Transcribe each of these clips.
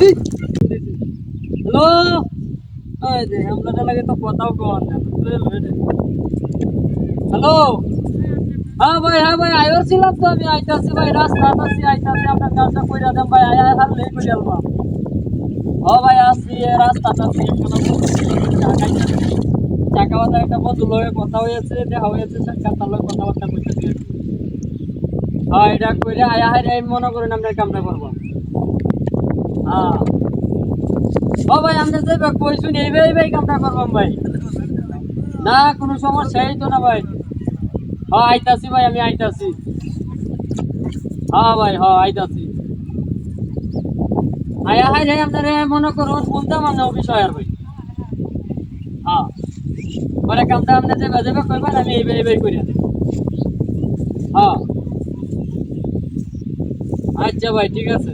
Hello? Hello? হ্যাঁ ভাই হ্যাঁ ভাই আইও ছিলাম তো আমি, আইতাছি ভাই রাস্তা আইতাছি আইতাছি, আপনার কাজটা কইরা দেন ভাই, আয় আয় হাল লেই কইরা আলবা ও ভাই রাস্তাটা থেকে কোনো চাকা বাতা একটা বন্ধু লগে কথা হয়েছে দেখা হয়েছে সাক্ষাৎ তার লগে কথাবার্তা কইতেছি। হ্যাঁ এটা কইরা আয় রে মনে করেন আমরা কামটা করব। হ্যাঁ ও ভাই, আমরা যে কইছুন এই ভাই ভাই কামটা করবাম ভাই। না, কোনো সমস্যাই তো না ভাই। হ্যাঁ আইতাছি ভাই, আমি আইতাছি। হ্যাঁ ভাই হ্যাঁ আইতাছি। আয়া হাই রে আপনারে মনে করুন শুনতাম আমরা অফিস আর ভাই। হ্যাঁ পরে কামটা আপনি যে বাজে করবেন আমি এই এই করে দেব। হ্যাঁ আচ্ছা ভাই, ঠিক আছে।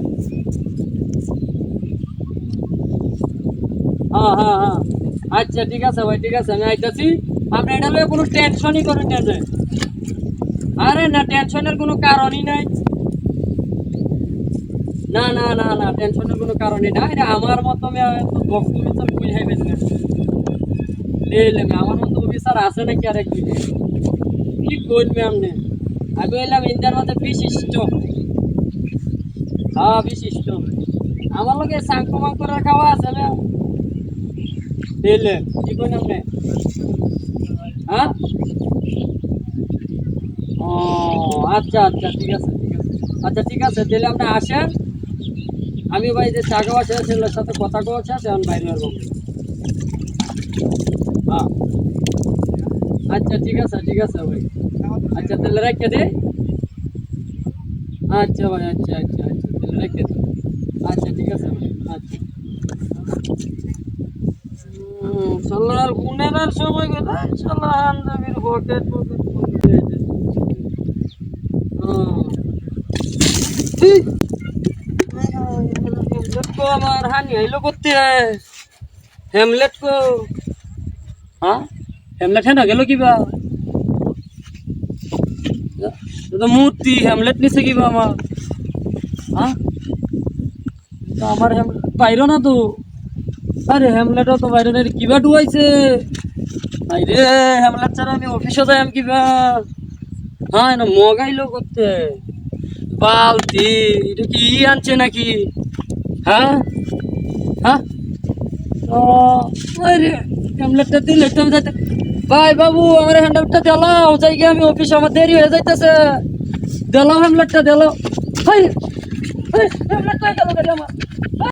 হ্যাঁ হ্যাঁ হ্যাঁ। আচ্ছা ঠিক আছে ভাই, ঠিক আছে, আমি আইতাছি। আপনি এটা লয়ে কোনো টেনশনই করেন না যে। আরে না টেনশনের কোনো কারণই নাই। না না না না টেনশনের কোনো কারণই নাই। এটা আমার মতো হাইবেন না। এলে আমার মতো অফিসার আছে নাকি আর এক দুইটা? কি করবে আপনি আমি এলাম ইন্ডিয়ার মধ্যে বিশিষ্ট। হ্যাঁ বিশিষ্ট। আমার লোকে সাংকমাং করে খাওয়া আছে না এলে, কি হ্যাঁ? ও আচ্ছা আচ্ছা ঠিক আছে ঠিক আছে। আচ্ছা ঠিক আছে, তাহলে আপনি আসেন। আমি ভাই যে চা খাওয়া শেষ সেগুলোর সাথে কথা কওয়া শেষ এখন বাইরে হ্যাঁ। আচ্ছা ঠিক আছে ঠিক আছে ভাই। আচ্ছা তাহলে রেখে দে। আচ্ছা ভাই আচ্ছা আচ্ছা আচ্ছা তাহলে রেখে দে। আচ্ছা ঠিক আছে ভাই আচ্ছা। হুম, শালার গুনেরার সময় গেল পকেট হেমলেট को আমার হানি হইল করতে? হেমলেট को হ্যাঁ? হেমলেট হ্যাঁ গেল কিবা? মূর্তি হেমলেট নিছে কিবা আমার। হ্যাঁ? আমার হেমলেট পাইরো না তো। আরে হেমলেটও তো বাইরে কিবা ডুবাইছে আরে হেমলেট ছাড়া আমি অফিসে যাই আমি কিবা হ্যাঁ না মগাইলো করতে। বালতি, এটা কি আনছে নাকি? হ্যাঁ হ্যাঁ ও দিলে ভাই বাবু দিলাও যাই আমি আমার দেরি হয়ে যাইতেছে।